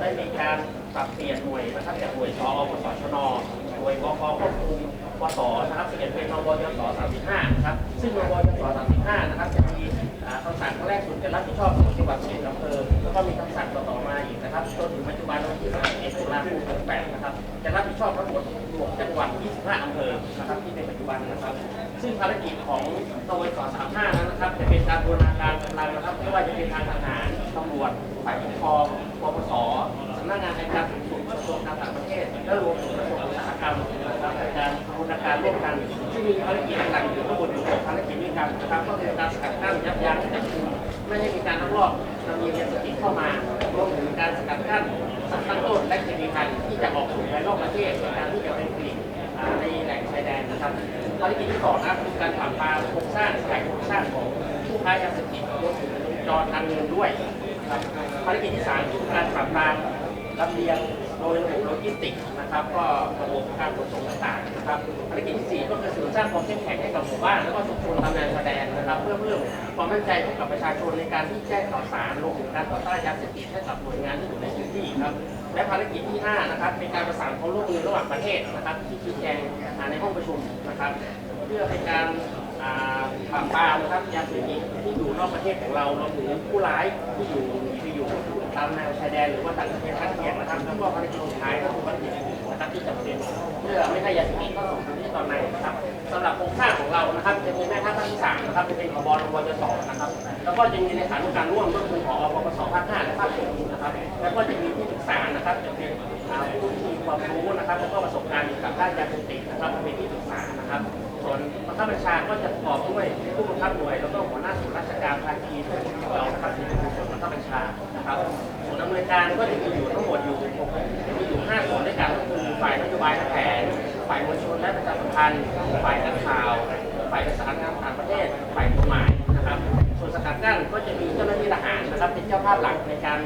ได้มีการปรับเปลี่ยนหน่วยนะครับจากหน่วยชอปสชนหน่วยบกควบคุมปสนะครับเปลี่ยนเป็นนวยส35นะครับซึ่งนวยส35นะครับจะมีคำสั่งครั้งแรกสุดจะรับผิดชอบของจังหวัดเชียงอำเภอแล้วก็มีคำสั่งต่อมาอีกนะครับจนถึงปัจจุบันวันที่31ตุลาคม68นะครับจะรับผิดชอบทั้งหมดรวมจังหวัด 25 อำเภอนะครับที่เป็นปัจจุบันนะครับ ซึ่งภารกิจของนวยส35นั้นนะครับ จะเป็นการบูรณาการกำลังนะครับไม่ว่าจะเป็นทางทหารตำรวจฝ่ายปกครอง การร่วมกันซึ่งมีภารกิจหลักอยู่ทั้งหมดอยู่หกภารกิจด้วยกันนะครับก็คือการสกัดกั้นยับยั้งจับกุมไม่ให้มีการลักลอบนำยาเสพติดเข้ามารวมถึงการสกัดกั้นสารตั้งต้นและเคมีภัณฑ์ที่จะออกสู่ภายนอกประเทศในการที่จะไปผลิตในแหล่งชายแดนนะครับภารกิจที่สองนะครับคือการปราบปรามโครงสร้างขายโครงสร้างของผู้ค้ายาเสพติดรวมถึงจรทางเงินด้วยนะครับภารกิจที่สามคือการปราบปรามลำเลียง โดยระบบโลจิสติกส์นะครับ ก็ระบบการขนส่งต่างๆนะครับภารกิจที่สี่ก็คือเสริมสร้างความเข้มแข็งให้กับหมู่บ้านแล้วก็ชุมชนตามแนวชายแดนนะครับ เพื่อเพิ่มความมั่นใจให้กับประชาชนในการที่แจ้งข่าวสารรวมถึงการต่อต้านยาเสพติดให้กับหน่วยงานที่อยู่ในพื้นที่ครับและภารกิจที่ 5 นะครับเป็นการประสานความร่วมมือระหว่างประเทศนะครับ ที่ชี้แจงในห้องประชุมนะครับ เพื่อเป็นการ ปราบปรามนะครับยาเสพติดที่อยู่นอกประเทศของเรารวมถึงผู้ร้ายที่อยู่ที่อยู่ตามแนวชายแดนหรือว่าต่างประเทศข้างเคียงนะครับแล้วก็ภารกิจสุดท้ายก็คือภารกิจนะครับที่จำเป็นเพื่อไม่ให้ยาเสพติดเข้าสู่พื้นที่ตอนในนะครับสำหรับโครงสร้างของเรานะครับจะมีแม่ทัพภาคที่สามนะครับจะเป็นผบรวจสนะครับแล้วก็จะมีในฐานการร่วมก็คือผอปปสภาคห้าและภาคหกนะครับแล้วก็จะมีที่ปรึกษานะครับจะเป็นผู้ที่มีความรู้นะครับแล้วก็ประสบการณ์เกี่ยวกับด้านยาเสพติดนะครับเป็นที่ปรึกษานะครับ วนบังคับบัญชาก็จะประกอบด้วยผู้บังคับหน่วยแล้วก็หัวหน้าส่วนราชการภาคีทั่วของเรานะครับที่เป็นส่วนบังคับบัญชานะครับส่วนดำเนินการก็จะมีอยู่ทั้งหมดอยู่มีอยู่ห้าส่วนด้วยกันก็คือฝ่ายนโยบายและแผนฝ่ายมวลชนและประชาสัมพันธ์ฝ่ายนักข่าวฝ่ายประสานงานต่างประเทศฝ่ายกฎหมายนะครับ ส่วนสกัดกั้นก็จะมีเจ้าหน้าที่ทหารนะครับเป็นเจ้าภาพหลักในการ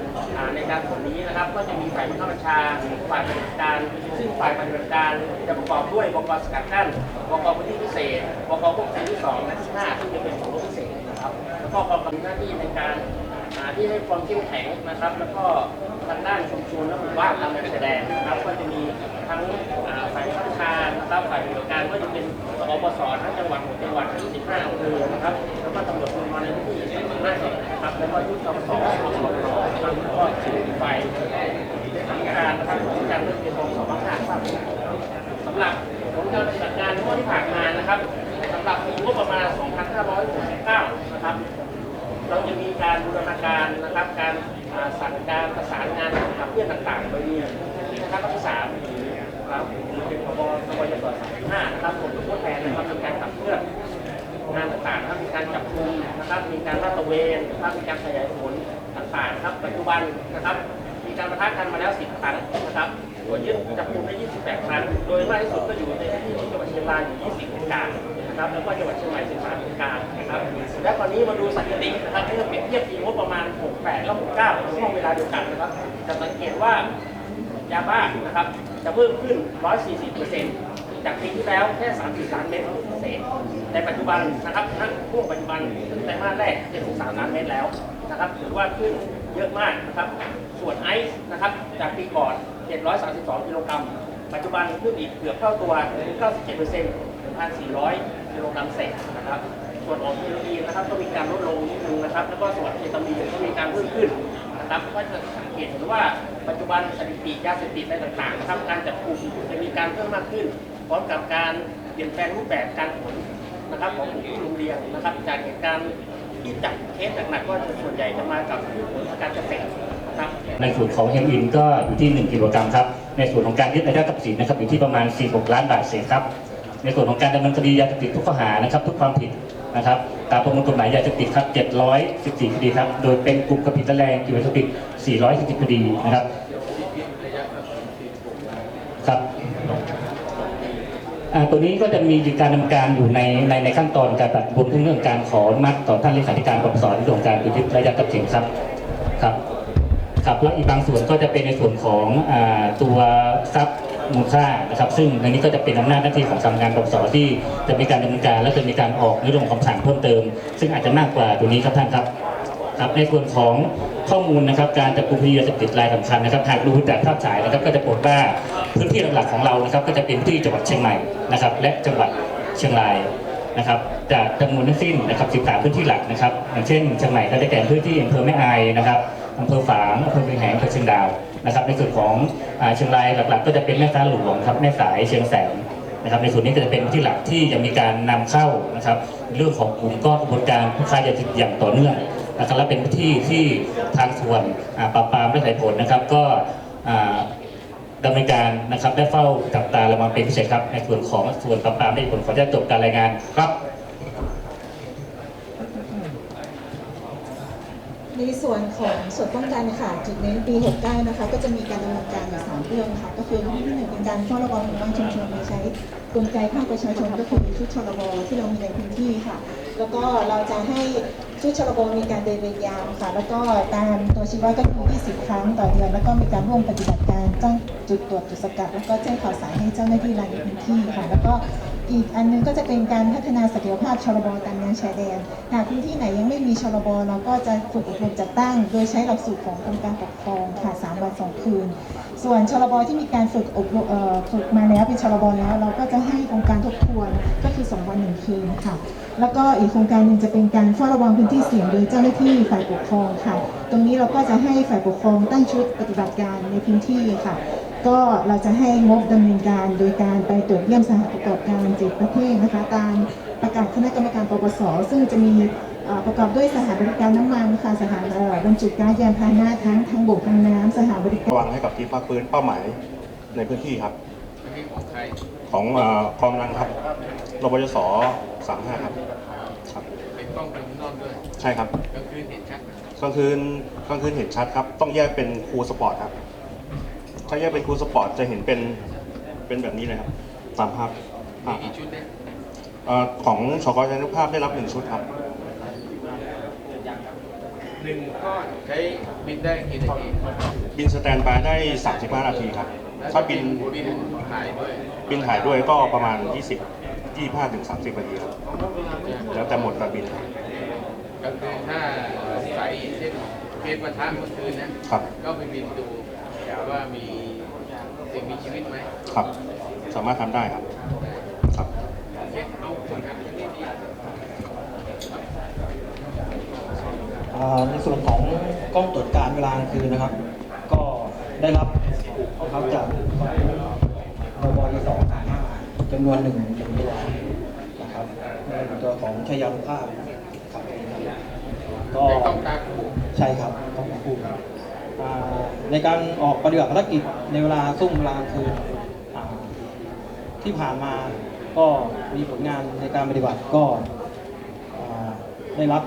ในการส่วนนี้นะครับ ก็จะมีฝ่ายบังคับบัญชา ฝ่ายปฏิบัติการ ซึ่งฝ่ายปฏิบัติการจะประกอบด้วยบกสกัดกั้นบกพื้นที่พิเศษบกควบคุมที่สองและที่ห้าซึ่งจะเป็นของรบพิเศษนะครับ แล้วก็กองกำลังหน้าที่ในการอ่าที่ให้ความเข้มแข็งนะครับ แล้วก็ทางด้านชุมชนและหมู่บ้านตามแนวชายแดนนะครับ ก็จะมีทั้งฝ่ายข้าราชการนะครับฝ่ายบริการก็จะเป็นสอปสทั้งจังหวัดหกจังหวัด25อำเภอนะครับ แล้วก็ตำรวจภูธรในพื้นที่หน้าเขตนะครับ แล้วก็ชุดตำรวจสอบสวนนะครับแล้วก็ฝ่ายท 68และ69ในช่วงเวลาเดียวกันนะครับ จะสังเกตว่ายาบ้านะครับ จะเพิ่มขึ้น 140%จากปีที่แล้วแค่33เมตรเศษในปัจจุบันนะครับทั้งช่วงปัจจุบันถึงไตรมาสแรกจะถึง33เมตรแล้วนะครับถือว่าขึ้นเยอะมากนะครับ ส่วนไอซ์นะครับจากปีก่อน 732 กิโลกรัม ปัจจุบันขึ้นอีกเกือบเท่าตัวถึง97% 1,400 กิโลกรัมเศษนะครับ ส่วนของเฮโรอีนนะครับก็มีการลดลงนิดนึงนะครับ แล้วก็ส่วนเคตามีนก็มีการเพิ่มขึ้นนะครับก็จะสังเกตเห็นว่าปัจจุบันสถิติยาเสพติดในต่างๆนะครับการจับกลุ่มจะมีการเพิ่มมากขึ้น พร้อมกับการเปลี่ยนแปลงรูปแบบการผลนะครับของกลุ่มผู้ลงเรียนนะครับ จากเหตุการณ์ที่จับเคสหนักๆก็จะส่วนใหญ่จะมากับผลทาการเกษตรนะครับในส่วนของเฮมอินก็อยู่ที่ 1 กิโลกรัมครับในส่วนของการยึดรายได้ทรัพย์สินนะครับอยู่ที่ประมาณ 46 ล้านบาทเศษครับในส่วนของการดำเนินคดียาเสพติดทุกข้อหานะครับทุกความผิด นะครับตามประมวลกฎหมายยาเสพติดครับ 714 คดีครับ โดยเป็นกลุ่มความผิดร้ายแรงเกี่ยวกับยาเสพติด440คดีนะครับครับตัวนี้ก็จะมีการดำเนินการอยู่ในในในขั้นตอนการปฏิบัติเรื่องการขออนุมัดต่อท่านเลขาธิการปปสในเรื่องการยึดระยะทรัพย์สินครับครับครับและอีกบางส่วนก็จะเป็นในส่วนของตัวทรัพย์ มูลค่านะครับ ซึ่งในนี้ก็จะเป็นอำนาจหน้าที่ของสำนักงานปปสที่จะมีการดำเนินการและจะมีการออกในเรื่องของคำสั่งเพิ่มเติม ซึ่งอาจจะมากกว่าตัวนี้ครับท่านครับครับในส่วนของข้อมูลนะครับการจับกลุ่มคดียาเสพติดรายสำคัญนะครับหากดูจากภาพถ่ายนะครับก็จะพบว่าพื้นที่หลักๆของเรานะครับก็จะเป็นที่จังหวัดเชียงใหม่นะครับและจังหวัดเชียงรายนะครับจากจำนวนทั้งสิ้นนะครับ13พื้นที่หลักนะครับอย่างเช่นเชียงใหม่ก็ได้แก่พื้นที่อำเภอแม่อายนะครับอำเภอฝางอำเภอเชียงแหงอำเภอเชียงดาว นะครับในส่วนของอเชียงรายหลักๆ ก็จะเป็นแม่ฟ้าหลวงครับแม่สายเชียงแสนนะครับในส่วนนี้ก็จะเป็นที่หลักที่จะมีการนำเข้านะครับเรื่องของกลุ่มก้อนกระบวนการผู้ค้ายาติดอย่างต่อเนื่องนะครับและเป็นที่ที่ทางส่วนอ่าปราบปรามและสายผลนะครับ ก็ดำเนินการนะครับได้เฝ้าจับตาระวังเป็นพิเศษครับในส่วนของส่วนปราบปรามได้ผลขออนุญาตจบการรายงานครับ ในส่วนของส่วนป้องกันค่ะจุดเน้นปี69นะคะ ก็จะมีการดำเนินการอยู่สามเรื่องค่ะ ก็คือเรื่องที่หนึ่งเป็นการเฝ้าระวังหมู่บ้านชุมชนโดยใช้กลไกภาคประชาชนก็คือชุดชลบที่เรามีในพื้นที่ค่ะ แล้วก็เราจะให้ชุดชลบมีการเดินเวรยามค่ะ แล้วก็ตามตัวชี้วัดก็คือ20 ครั้งต่อเดือนแล้วก็มีการร่วมปฏิบัติการจ้าง จุดตรวจจุดสกัดแล้วก็แจ้งข่าวสารให้เจ้าหน้าที่รายในพื้นที่ค่ะแล้วก็อีกอันหนึงก็จะเป็นการพัฒนาศักยภาพชลบตามแนวชายแดนหากพื้นที่ไหนยังไม่มีชลบเราก็จะฝึกอบรมจัดตั้ง โดยใช้หลักสูตรของกรมการปกครองค่ะ3วัน2คืน ส่วนชลบที่มีการฝึกอบรมฝึกมาแล้วเป็นชลบแล้ว เราก็จะให้องค์การทบทวนก็คือ2วัน1คืนค่ะแล้วก็อีกโครงการหนึ่งจะเป็นการเฝ้าระวังพื้นที่เสี่ยงโดยเจ้าหน้าที่ฝ่ายปกครองค่ะ ตรงนี้เราก็จะให้ฝ่ายปกครองตั้งชุดปฏิบัติการในพื้นที่ค่ะ ก็เราจะให้งบดำเนินการโดยการไปตรวจเยี่ยมสถานประกอบการเจ็ดประเภทนะคะตามประกาศคณะกรรมการปปส ซึ่งจะมีเอ่อประกอบด้วยสถานบริการน้ำมันค่ะสถานเอ่อบรรจุก๊าซยานพาหนะทั้งทางบกทางน้ำสถานบริการ ระวังให้กับทีมภาคพื้นเป้าหมายในพื้นที่ครับอันนี้ของใครของเอ่อกองกำลังครับรบยศสามห้าครับครับ เป็นกล้องเป็นนอนด้วยใช่ครับก็คือเห็นชัดนะกลางคืนกลางคืนเห็นชัดครับ ต้องแยกเป็นครูสปอร์ตครับ ถ้าแยกเป็นครูสปอร์ตจะเห็นเป็นเป็นแบบนี้เลยครับ ตามภาพมีภาพกี่ชุดเนี่ยเอ่อของชกชันุภาพได้รับหนึ่งชุดครับหนึ่งก้อนใช้บินได้กี่นาทีบินสแตนบายได้ 35 นาทีครับ ถ้าบินบินถ่ายด้วยบินถ่ายด้วยก็ประมาณ 20 25ถึง30นาทีครับ แล้วแต่หมดแต่บินครับก็คือถ้าใส่เช่นเกณฑ์ประทะเมื่อคืนนะครับ ก็ไปบินดู ว่ามีสิ่งมีชีวิตไหมครับ สามารถทำได้ครับครับโอเคเอาผลงานที่ดีอ่าในส่วนของกล้องตรวจการเวลากลางคืนนะครับ ก็ได้รับครับจากบวสองจำนวนหนึ่งหนึ่งตัวนะครับในตัวของชัยยานุภาพครับก็เป็นกล้องตาคู่ ใช่ครับต้องคู่ครับอ่า ในการออกปฏิบัติภารกิจในเวลาซุ่มเวลากลางคืนที่ผ่านมาก็มีผลงานในการปฏิบัติก็ได้รับ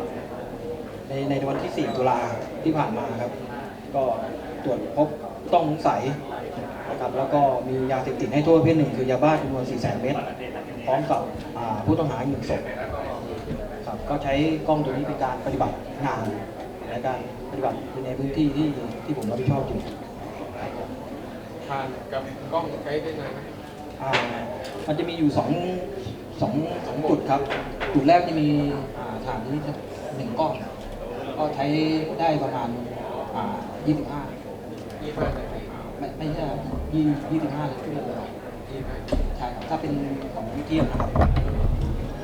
ในในวันที่ 4 ตุลาที่ผ่านมาครับ ก็ตรวจพบต้องสงสัยนะครับแล้วก็มียาเสพติดให้โทษประเภทหนึ่งคือยาบ้าจำนวน4แสนเมตรพร้อมกับผู้ต้องหาหนึ่งศพครับก็ใช้กล้องตัวนี้เป็นการปฏิบัติงานในการ ปฏิบัติในพื้นที่ที่ที่ผมรับผิดชอบอยู่ผ่านกับกล้องใช้ได้นานไหมอ่ามันจะมีอยู่สองสองสองจุดครับ จุดแรกจะมีอ่าฐานนี้หนึ่งกล้อง ก็ใช้ได้ประมาณอ่ายี่สิบห้านาทีไม่ไม่ใช่ยี่ยี่สิบห้าชั่วโมงยี่สิบห้าใช่ครับถ้าเป็นของวิเทียมนะครับ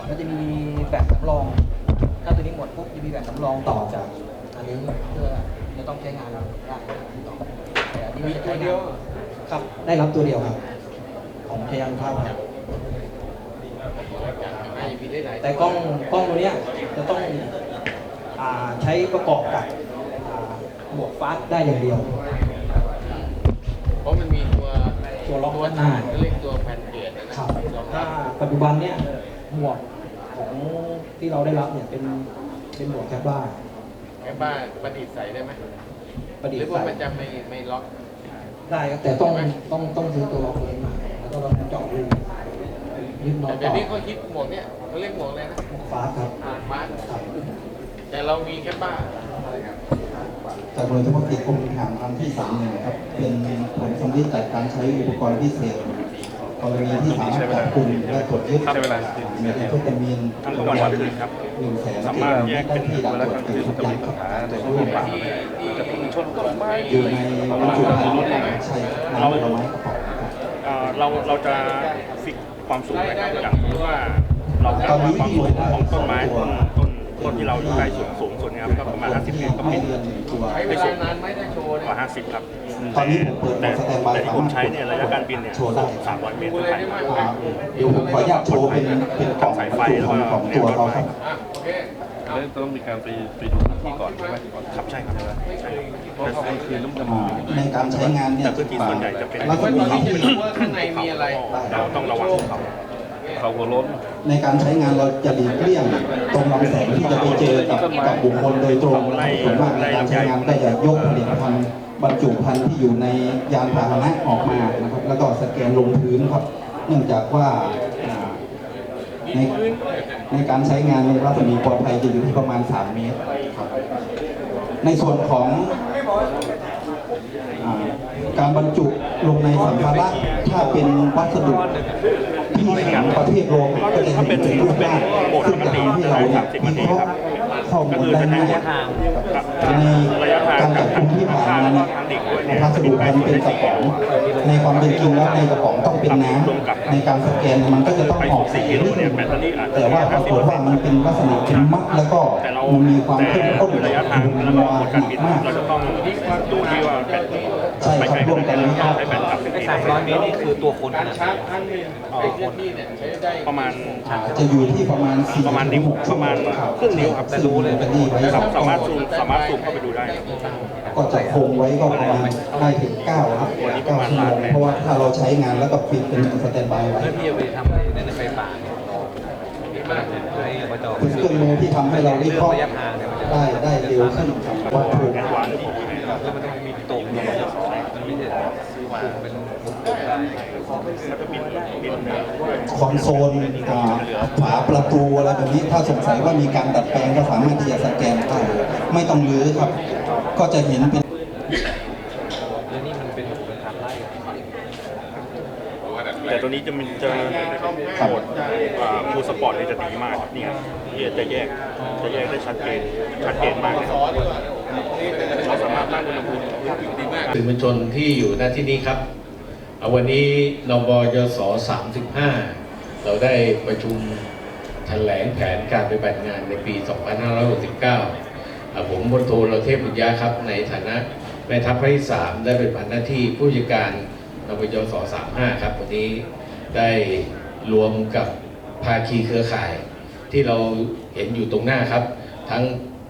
ก็จะมีแบบสำรอง ถ้าตัวนี้หมดปุ๊บจะมีแบบสำรองต่อจาก นนี้เพื่อจะต้องใช้งานได้ต่อแต่อันนี้มีจะตัใช้วงาเดียวนครับได้รับตัวเดียวครับ ของชยันภาพครับอาจจะมีได้หลายแต่กล้องกล้องตัวเนี้ยจะต้องอ่าใช้ประกอบกับอ่าหมวกฟาสได้อย่างเดียว เพราะมันมีตัวตัวล็อกตัวด้านหน้าฐานก็เรียกตัวแผ่นเปลี่ยนนะนะครับรองถ้ารับปัจจุบันเนี่ยหมวกของที่เราได้รับเนี่ยเป็นเป็นหมวกแคปบ้า แค่บ้านประดิษฐ์ใส่ได้ไหมประดิษหรือฐ์ว่าใส่มันจะไม่ไม่ล็อกได้ครับแต่ต้องต้องต้องซื้อตัวล็อกเองมาแล้วก็เราเจาะรูยึดน็อแต่ตเดี๋ยต่วอนี้เขาฮิตหมวกเนี่ยเขาเรียกหมวกอะไรนะหมวกฟ้าครับอ่าฟ้าครับแต่เรามีแค่บ้าจากหน่วยเฉพาะกิจกรมทหารพรานที่สามหนึ่งครับ เป็นผลสำลิดจากการใช้อุปกรณ์พิเศษ กรณีที่สามารถจับกลุ่มและตรวจยึดใช้เวลาเมทแอมเฟตามีนทั้งกลางวันคืนครับหนึ่งแสนสามารถแยกได้เป็นที่ด่านเวตรวจตรวจลางคืทุนกจะอย่างมีครับปัญหาจะพุ่งชนต้นไม้อยู่ในบรรจุภัณฑ์ใช้น้ำผลไม้กระป๋องครับเราเราจะฟิกความสูงไว้ครับอย่างสมมติว่าเรากะว่าความสูงของต้นไม้ต้น ต้นต้นที่เราอยู่ใกล้สูงสูงสุดเนะครับก็ประมาณ 50เมตรก็ไม่เป็นเกินหนึ่งตัวใช้เวลานานไหมถ้าโชว์กเนี่ยว่า50 ครับตอนนี้ผมเปิดแต่สแตนบายแต่ที่ผมใช้เนี่ยระยะการบินเนี่ยโชว์ได้300 เมตรดูขึ้นเลยไปได้ไหมอ่าเดี๋ยวผมขออนุญาตโชว์เป็นเป็นกล่องบรรจุภัณฑ์ของตัวเขาครับอะโอเคเอาแล้วต้องมีการไปไปดูพื้นที่ก่อนใช่ไหมก่อนครับใช่ครับใช่เพราะกลางคืนแล้วมันจะอ่าในการใช้งานเนี่ยแต่พื้นที่ส่วนใหญ่จะเป็นรัศว่ามีตอนนี้จะรู้ว่าข้างในมีอะไรเราต้องระวังเขา เขาหัวล้นในการใช้งานเราจะหลีกเลี่ยงตรงลำแสงที่จะไปเจอกับกับบุคคลโดยตรงนะครับส่วนมากในการใช้งานก็จะยกผลิตภัณฑ์บรรจุภัณฑ์ที่อยู่ในยานพาหนะออกมานะครับแล้วก็สแกนลงพื้นครับเนื่องจากว่าอ่าในในการใช้งานในรัศมีปลอดภัยจะอยู่ที่ประมาณ 3 เมตรครับในส่วนของอ่าการบรรจุลงในสัมภาระถ้าเป็นวัสดุ ที่แข็งประเภทโลหะก็จะเห็นเป็นรูปร่างซึ่งจะทำให้เราเนี่ยวิเคราะห์ข้อมูลได้ง่ายในการจับกลุ่มที่ผ่านมาเนี่ยพัสดุมันเป็นกระป๋องในความเป็นจริงแล้วในกระป๋องต้องเป็นน้ำในการสแกนมันก็จะต้องออกสีนิดนึงแต่ว่าปรากฏว่ามันเป็นลักษณะเป็นมัดแล้วก็แต่เรามันมีความแต่เข้มข้นระยะทางแล้วก็หมดการบินมากเราจะต้องดูที่ว่าแบตใช่ครับร่วมกันนี้ครับใช้แบตกับไอ้สามร้อยเมตรนี่คือตัวคนการชาร์จครั้งหนึงไอ้เคลื่อนที่เนี่ยใช้ได้ประมาณจะอยู่ที่ประมาณ4ประมาณนิ้วประมาณครึ่งนิ้วครับแต่รู้เลยเป็นดีไว้ครับสามารถซูมสามารถซูมเข้าไปดูได้ครับก็จะคงไว้ก็ประมาณได้ถึง9ครับ9ชั่วโมงเพราะว่าถ้าเราใช้งานแล้วก็ปิดเป็นสแตนบายไว้เพื่อที่จะไปทำอะไรนั่นในไฟป่าเนี่ยดีมากเลยเพื่อให้อบจเป็นเครื่องมือที่ทำให้เราวิเคราะห์ระยะทางเนี่ยมันจะได้ได้เร็วขึ้นครับวัตถุแล้วมันต้องมีตรง เป็นมุมได้คอนโซลอ่าฝาประตูอะไรแบบนี้ถ้าสงสัยว่ามีการดัดแปลงก็สามารถที่จะสแกนได้ไม่ต้องรื้อครับ ก็จะเห็นเป็นแล้วนี่มันเป็นเป็นทางไล่แต่ตัวนี้จะมันจะโหมดฟูสปอร์ตนี่จะดีมากเนี่ยที่จะแยกจะแยกได้ชัดเจนชัดเจนมากเลยครับ มารถตั้งอุณหภูมิดีมากสื่อมวลชนที่อยู่ณที่นี้ครับเอาวันนี้นบยศ35 เราได้ประชุมแถลงแผนการปฏิบัติงานในปี 2569อ่าผมพลโทเราเทพบุญญาครับ ในฐานะแม่ทัพภาคที่ 3 ได้เป็นพันหน้าที่ผู้จัดการนบยศ35 ครับ วันนี้ได้รวมกับภาคีเครือข่าย ที่เราเห็นอยู่ตรงหน้าครับ ทั้ง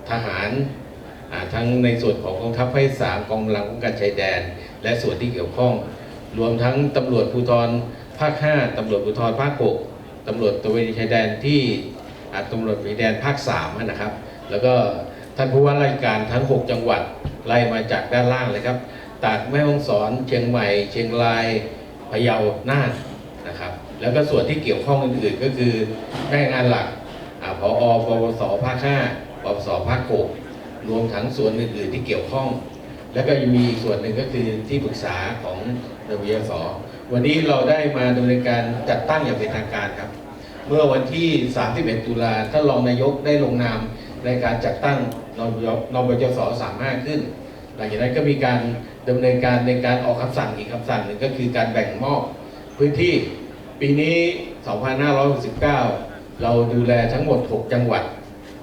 ทหาร ทั้งในส่วนของกองทัพภาคสามกองกำลังป้องกันชายแดน และส่วนที่เกี่ยวข้อง รวมทั้งตำรวจภูธรภาค5ตำรวจภูธรภาค6ตำรวจตระเวนชายแดนที่อ่าตำรวจชายแดนภาค3นะครับ แล้วก็ท่านผู้ว่าราชการทั้ง 6 จังหวัดไล่มาจากด้านล่างเลยครับตากแม่ฮ่องสอนเชียงใหม่ เชียงรายพะเยาน่านนะครับ แล้วก็ส่วนที่เกี่ยวข้องอื่นๆก็คือแม่งานหลักอาผอปวสภาค5ปวสภาค6 รวมทั้งส่วนอื่นๆที่เกี่ยวข้อง แล้วก็ยังมีอีกส่วนหนึ่งก็คือที่ปรึกษาของนวิยสวันนี้เราได้มาดำเนินการจัดตั้งอย่างเป็นทางการครับ เมื่อวันที่ 31 ตุลาท่านรองนายกได้ลงนามในการจัดตั้งนวยนบจส35 ขึ้น หลังจากนั้นก็มีการดำเนินการในการออกคำสั่งอีกคำสั่งหนึ่งก็คือการแบ่งมอบพื้นที่ปีนี้ 2569 เราดูแลทั้งหมด 6 จังหวัด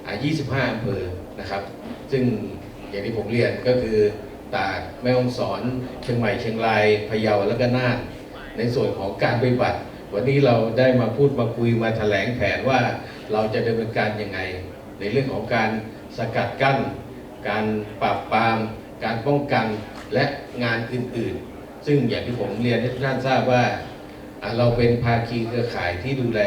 25อำเภอนะครับ ซึ่งอย่างที่ผมเรียนก็คือตากแม่ฮ่องสอนเชียงใหม่เชียงรายพะเยาแล้วก็น่านในส่วนของการปฏิบัติ วันนี้เราได้มาพูดมาคุยมาแถลงแผนว่าเราจะดำเนินการยังไง ในเรื่องของการสกัดกั้น การปราบปราม การป้องกันและงานอื่นๆ ซึ่งอย่างที่ผมเรียนให้ทุกท่านทราบว่าอ่าเราเป็นภาคีเครือข่ายที่ดูแล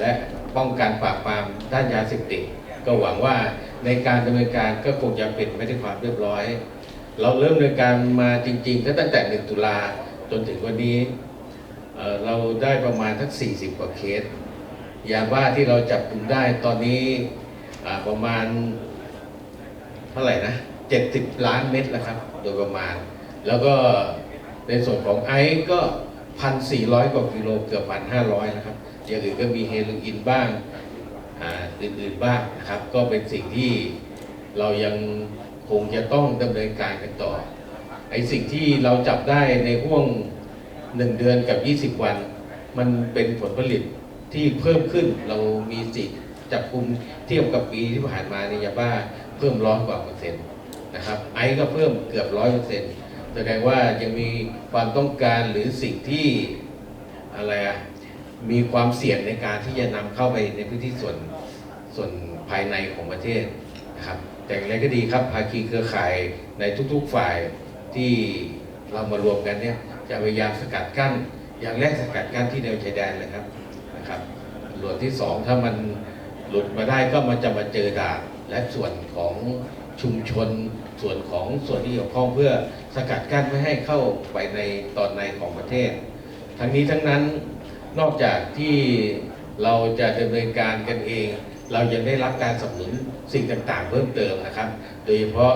และป้องกันปราบปรามด้านยาเสพติด ก็หวังว่าในการดำเนินการก็คงจะเป็นไปด้วยความเรียบร้อย เราเริ่มดำเนินการมาจริงๆตั้งแต่ 1 ตุลาจนถึงวันนี้เอ่อเราได้ประมาณทั้ง40 กว่าเคส ยาบ้าที่เราจับกลุ่มได้ตอนนี้ประมาณเท่าไหร่นะ 70 ล้านเม็ดแล้วครับ โดยประมาณ แล้วก็ในส่วนของไอซ์ก็ 1,400 กว่ากิโลเกือบ1,500 นะครับ อย่างอื่นก็มีเฮโรอีนบ้าง อ่าอื่นๆบ้างนะครับ ก็เป็นสิ่งที่เรายังคงจะต้องดำเนินการกันต่อไอ้สิ่งที่เราจับได้ในห่วง 1 เดือนกับ 20 วัน มันเป็นผลผลิตที่เพิ่มขึ้นเรามีสิทธิ์จับกลุ่มเทียบกับปีที่ผ่านมาในยาบ้าเพิ่มร้อยกว่าเปอร์เซ็นต์นะครับไอก็เพิ่มเกือบร้อยเปอร์เซ็นต์แสดงว่ายังมีความต้องการหรือสิ่งที่อะไรอะ มีความเสี่ยงในการที่จะนำเข้าไปในพื้นที่ส่วนส่วนภายในของประเทศนะครับ แต่อย่างไรก็ดีครับภาคีเครือข่ายในทุกๆฝ่ายที่เรามารวมกันเนี่ยจะพยายามสกัดกั้น อย่างแรกสกัดกั้นที่แนวชายแดนเลยครับนะครับส่วนที่สองถ้ามันหลุดมาได้ก็มันจะมาเจอด่านและส่วนของชุมชนส่วนของส่วนที่เกี่ยวข้องเพื่อสกัดกั้นไม่ให้เข้าไปในตอนในของประเทศ ทั้งนี้ทั้งนั้น นอกจากที่เราจะดำเนินการกันเอง เรายังได้รับการสนับสนุนสิ่งต่างๆ เพิ่มเติมนะครับ โดยเฉพาะ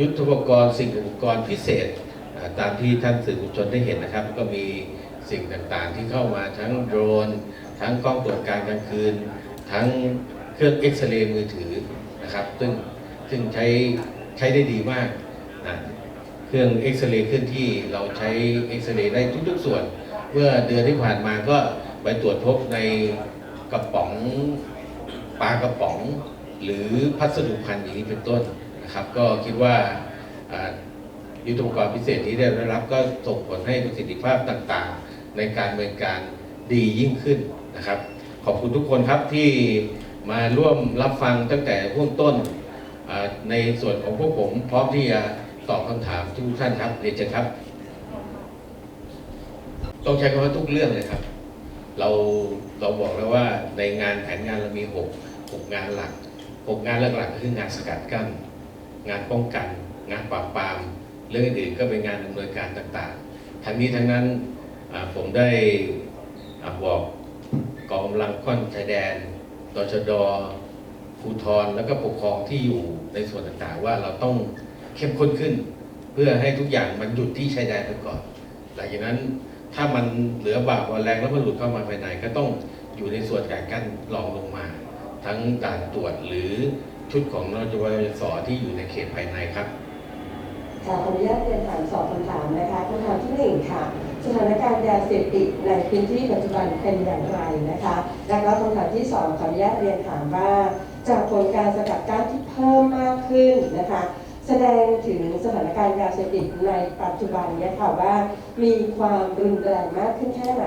ยุทธปกรณ์สิ่งอุปกรณ์พิเศษ ตามที่ท่านสื่อมวลชนได้เห็นนะครับ ก็มีสิ่งต่างๆ ที่เข้ามาทั้งโดรน ทั้งกล้องตรวจการกลางคืน ทั้งเครื่องเอ็กซเรย์มือถือนะครับ ซึ่งซึ่งใช้ใช้ได้ดีมากนะเครื่องเอ็กซเรย์เคลื่อนที่เราใช้เอ็กซเรย์ได้ทุกๆส่วน เมื่อเดือนที่ผ่านมาก็ไปตรวจพบในกระป๋องปลากระป๋อง หรือพัสดุพันธุ์อย่างนี้เป็นต้นนะครับ ก็คิดว่ายุทธกรพิเศษที่ได้รับก็ส่งผลให้ประสิทธิภาพต่างๆ ในการดำเนินการดียิ่งขึ้นนะครับ ขอบคุณทุกคนครับที่มาร่วมรับฟังตั้งแต่ห่วงต้นในส่วนของพวกผมพร้อมที่จะตอบคำถามทุกท่านครับเรียนเชิญครับ ต้องใช้คำว่าทุกเรื่องเลยครับ เราเราบอกแล้วว่าในงานแผนงานเรามีหกหกงานหลักหกงานหลักๆก็คืองานสกัดกั้น งานป้องกัน งานปราบปรามเรื่องอื่นๆก็เป็นงานดำเนินการต่างๆ ทั้งนี้ทั้งนั้นผมได้อ่าบอกกองกำลังค่อนชายแดนตชดภูทรแล้วก็ปกครองที่อยู่ในส่วนต่างๆ ว่าเราต้องเข้มข้นขึ้น เพื่อให้ทุกอย่างมันหยุดที่ชายแดนไปก่อน หลังจากนั้น ถ้ามันเหลือบากว่าแรงแล้วมันหลุดเข้ามาภายในก็ต้องอยู่ในส่วนการกั้นรองลงมา ทั้งด่านตรวจหรือชุดของนจวสที่อยู่ในเขตภายในครับค่ะขออนุญาตเรียนถามสอบคำถามนะคะคำถามที่หนึ่งค่ะ สถานการณ์ยาเสพติดในพื้นที่ปัจจุบันเป็นอย่างไรนะคะแล้วก็คำถามที่สองขออนุญาตเรียนถามว่า จากผลการสกัดกั้นที่เพิ่มมากขึ้นนะคะ แสดงถึงสถานการณ์ยาเสพติดในปัจจุบันเนี้ค่ะว่ามีความรุนแรงมากขึ้นแค่ไหน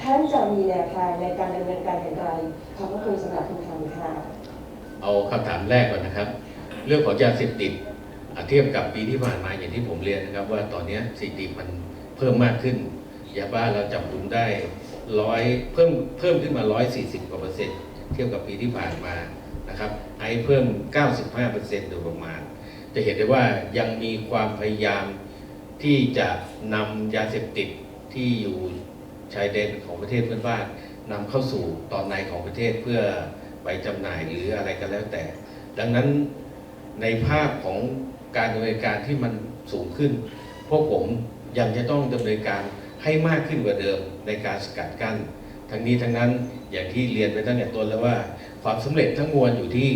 ท่านจะมีแนวทางในการดำเนินการอย่างไรขอบพระคุณสำหรับคำถามค่ะเอาคำถามแรกก่อนนะครับ เรื่องของยาเสพติดเทียบกับปีที่ผ่านมาอย่างที่ผมเรียนนะครับ ว่าตอนนี้สถิติมันเพิ่มมากขึ้นยาบ้าเราจับกลุ่มได้ร้อยเพิ่มเพิ่มขึ้นมา 140กว่าเปอร์เซ็นต์เทียบกับปีที่ผ่านมานะครับไอเพิ่ม 95เปอร์เซ็นต์โดยประมาณ จะเห็นได้ว่ายังมีความพยายามที่จะนำยาเสพติดที่อยู่ชายแดนของประเทศเพื่อนบ้านนำเข้าสู่ตอนในของประเทศเพื่อไปจำหน่ายหรืออะไรก็แล้วแต่ ดังนั้นในภาพของการดำเนินการที่มันสูงขึ้น พวกผมยังจะต้องดำเนินการให้มากขึ้นกว่าเดิมในการสกัดกั้น ทั้งนี้ทั้งนั้นอย่างที่เรียนไปตั้งแต่ต้นแล้วว่า ความสำเร็จทั้งมวลอยู่ที่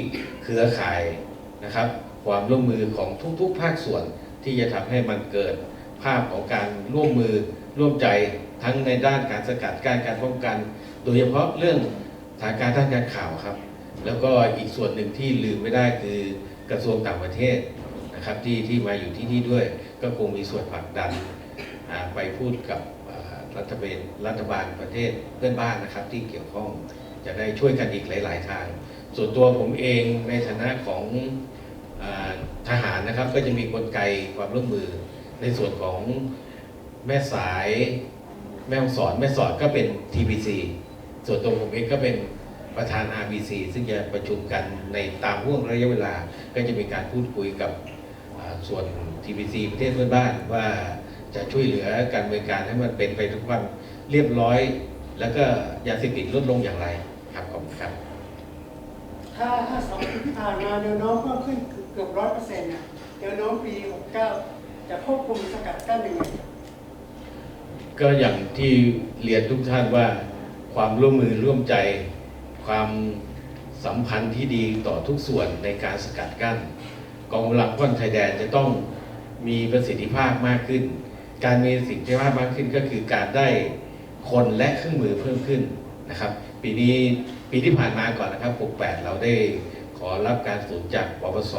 เครือข่ายนะครับ ความร่วมมือของทุกๆ ภาคส่วนที่จะทำให้มันเกิดภาพของการร่วมมือร่วมใจทั้งในด้านการสกัดการการป้องกัน โดยเฉพาะเรื่องสถานการณ์ด้านการข่าวครับ แล้วก็อีกส่วนหนึ่งที่ลืมไม่ได้คือกระทรวงต่างประเทศนะครับที่ที่มาอยู่ที่นี่ด้วย ก็คงมีส่วนผลักดันไปพูดกับรัฐบาลรัฐบาลประเทศเพื่อนบ้านนะครับ ที่เกี่ยวข้องจะได้ช่วยกันอีกหลาย ๆ ทาง ส่วนตัวผมเองในฐานะของ ทหารนะครับก็จะมีกลไกความร่วมมือในส่วนของแม่สายแม่องสอนแม่สอดก็เป็น TBC ส่วนตัวผมเองก็เป็นประธาน RBC ซึ่งจะประชุมกันในตามห่วงระยะเวลา ก็จะมีการพูดคุยกับส่วน TBC ประเทศเพื่อนบ้านว่าจะช่วยเหลือการดำเนิการให้มันเป็นไปทุกวามเรียบร้อย แล้วก็ยาเสพติดลดลงอย่างไรครับขอบคุณครับ ถ้าถ้าสองปีที่ผ่านมาแนวน้มเพิ่มขึ้น เกือบร้อยเปอร์เซ็นต์เนี่ยแนวโน้มปี 69 จะควบคุมสกัดกั้นยังไงก็อย่างที่เรียนทุกท่านว่าความร่วมมือร่วมใจ ความสัมพันธ์ที่ดีต่อทุกส่วนในการสกัดกั้น กองกำลังพ้นชายแดนจะต้องมีประสิทธิภาพมากขึ้น การมีประสิทธิภาพมากขึ้นก็คือการได้คนและเครื่องมือเพิ่มขึ้นนะครับ ปีนี้ปีที่ผ่านมาก่อนนะครับ 68 เราได้ อรับการสนุนจากปปส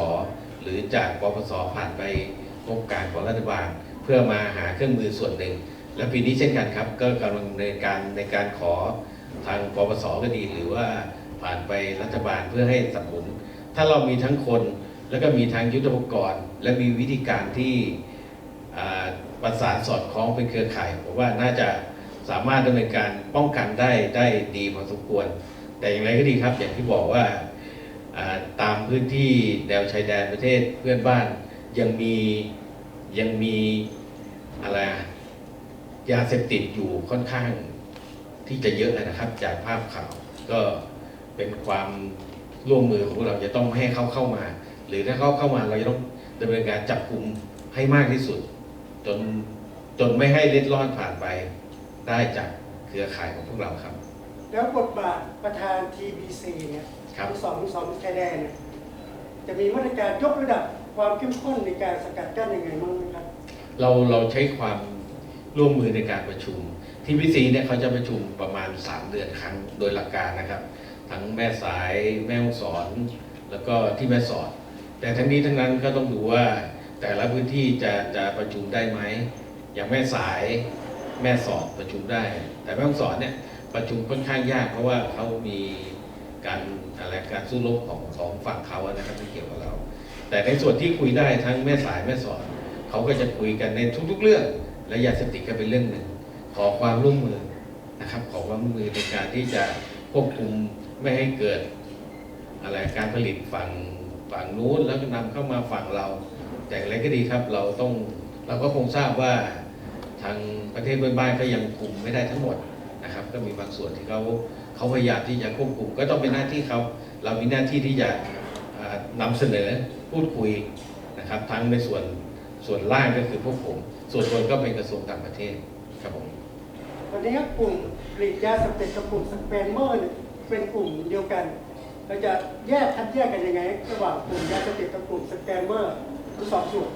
หรือจากปปส ผ่านไปโครงการของรัฐบาล เพื่อมาหาเครื่องมือส่วนหนึ่ง และปีนี้เช่นกันครับ ก็กำลังในการในการขอทางปปส ก็ดี หรือว่าผ่านไปรัฐบาลเพื่อให้สนับสนุน ถ้าเรามีทั้งคนแล้วก็มีทางยุทธปกรณ์ และมีวิธีการที่ประสานสอดคล้องเป็นเครือข่ายผมว่าน่าจะสามารถดำเนินการป้องกันได้ได้ดีพอสมควร แต่อย่างไรก็ดีครับ อย่างที่บอกว่า ตามพื้นที่แนวชายแดนประเทศเพื่อนบ้านยังมียังมีอะไรยาเสพติดอยู่ค่อนข้างที่จะเยอะนะครับ จากภาพข่าวก็เป็นความร่วมมือของพวกเราจะต้องไม่ให้เขาเข้ามา หรือถ้าเขาเข้ามาเราจะต้องดำเนินการจับกลุ่มให้มากที่สุด จนจนไม่ให้เล็ดลอดผ่านไปได้จากเครือข่ายของพวกเราครับ แล้วบทบาทประธาน TBC เนี่ยครับ ทั้งสองสองชายแดนเนี่ยจะมีมาตรการยกระดับความเข้มข้นในการสกัดกั้นยังไงบ้างไหมครับ เราเราใช้ความร่วมมือในการประชุม ที่พิซีเนี่ยเขาจะประชุมประมาณ 3 เดือนครั้งโดยหลักการนะครับ ทั้งแม่สายแม่ฮ่องสอน แล้วก็ที่แม่สอด แต่ทั้งนี้ทั้งนั้นก็ต้องดูว่าแต่ละพื้นที่จะจะประชุมได้ไหมอย่างแม่สายแม่สอดประชุมได้ แต่แม่ฮ่องสอนเนี่ย ประชุมค่อนข้างยาก เพราะว่าเขามีการอะไรการสู้รบของของฝั่งเขานะครับที่เกี่ยวกับเรา แต่ในส่วนที่คุยได้ทั้งแม่สายแม่สอดเขาก็จะคุยกันในทุก ๆ เรื่อง และยาเสพติดก็เป็นเรื่องหนึ่ง ขอความร่วมมือนะครับ ขอความร่วมมือในการที่จะควบคุมไม่ให้เกิดอะไรการผลิตฝั่งฝั่งนู้นแล้วก็นำเข้ามาฝั่งเรา แต่อย่างไรก็ดีครับเราต้องเราก็คงทราบว่าทางประเทศเพื่อนบ้านก็ยังคุมไม่ได้ทั้งหมด นะครับ ก็มีบางส่วนที่เขาเขาพยายามที่จะควบคุมก็ต้องเป็นหน้าที่เขาเรามีหน้าที่ที่จะอ่านำเสนอพูดคุยนะครับ ทั้งในส่วนส่วนล่างก็คือพวกผม ส่วนบนก็เป็นกระทรวงต่างประเทศครับผมวันนี้กลุ่มผลิตยาเสพติดกับกลุ่มสเปนเมอร์เนี่ยเป็นกลุ่มเดียวกันเราจะแยกคัดแยกกันยังไง ระหว่างกลุ่มยาเสพติดกับกลุ่มสแกมเมอร์ทั้งสองส่วน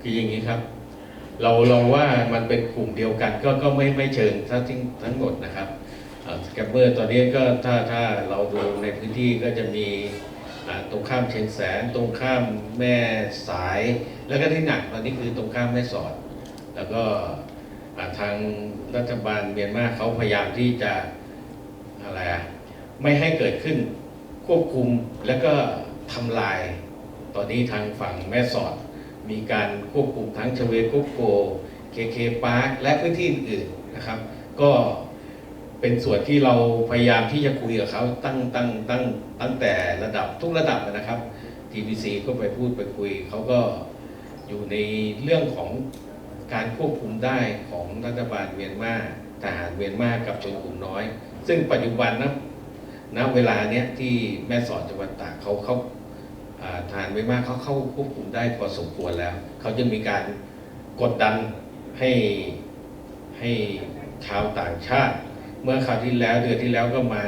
คืออย่างนี้ครับ เราลองว่ามันเป็นกลุ่มเดียวกันก็ก็ไม่ไม่เชิงทั้งทั้งทั้งหมดนะครับสแกมเมอร์ตอนนี้ก็ถ้าถ้าเราดูในพื้นที่ก็จะมีตรงข้ามเชียงแสนตรงข้ามแม่สาย แล้วก็ที่หนักตอนนี้คือตรงข้ามแม่สอด แล้วก็ทางรัฐบาลเมียนมาเขาพยายามที่จะอะไรอะไม่ให้เกิดขึ้นควบคุมแล้วก็ทำลาย ตอนนี้ทางฝั่งแม่สอด มีการควบคุมทั้งชเวโกโกเคเคปาร์คและพื้นที่อื่นๆนะครับ ก็เป็นส่วนที่เราพยายามที่จะคุยกับเขาตั้งตั้งตั้งตั้งแต่ระดับทุกระดับนะครับ TBC ก็ไปพูดไปคุยเขาก็อยู่ในเรื่องของการควบคุมได้ของรัฐบาลเมียนมาทหารเมียนมากับชนกลุ่มน้อย ซึ่งปัจจุบันนะณเวลาเนี้ยที่แม่สอดจังหวัดตากเขาเขา อาทหารไม่มากเขาเข้าควบคุมได้พอสมควรแล้ว เขาจะมีการกดดันให้ให้ชาวต่างชาติ เมื่อคราวที่แล้วเดือนที่แล้วก็มา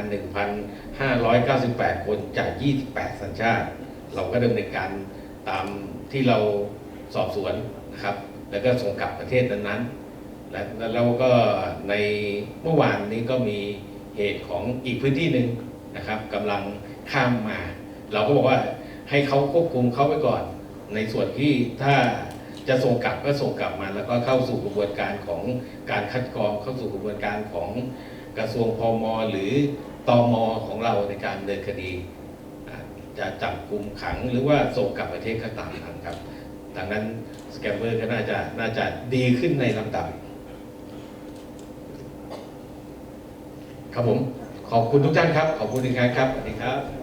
1,598 คนจาก 28 สัญชาติ เราก็ดำเนินการตามที่เราสอบสวนนะครับ แล้วก็ส่งกลับประเทศนั้นๆ และแล้วเราก็ในเมื่อวานนี้ก็มีเหตุของอีกพื้นที่หนึ่งนะครับกำลังข้ามมา เราก็บอกว่า ให้เขาควบคุมเขาไว้ก่อน ในส่วนที่ถ้าจะส่งกลับก็ส่งกลับมา แล้วก็เข้าสู่กระบวนการของการคัดกรองเข้าสู่กระบวนการของกระทรวงพมหรือตมของเราในการดำเนินคดีจะจับกลุ่มขังหรือว่าส่งกลับประเทศก็ตามนั้นครับ ดังนั้นสแกมเมอร์ก็น่าจะน่าจะดีขึ้นในลำดับ ครับผม ขอบคุณทุกท่านครับ ขอบคุณอีกครั้งครับสวัสดีครับ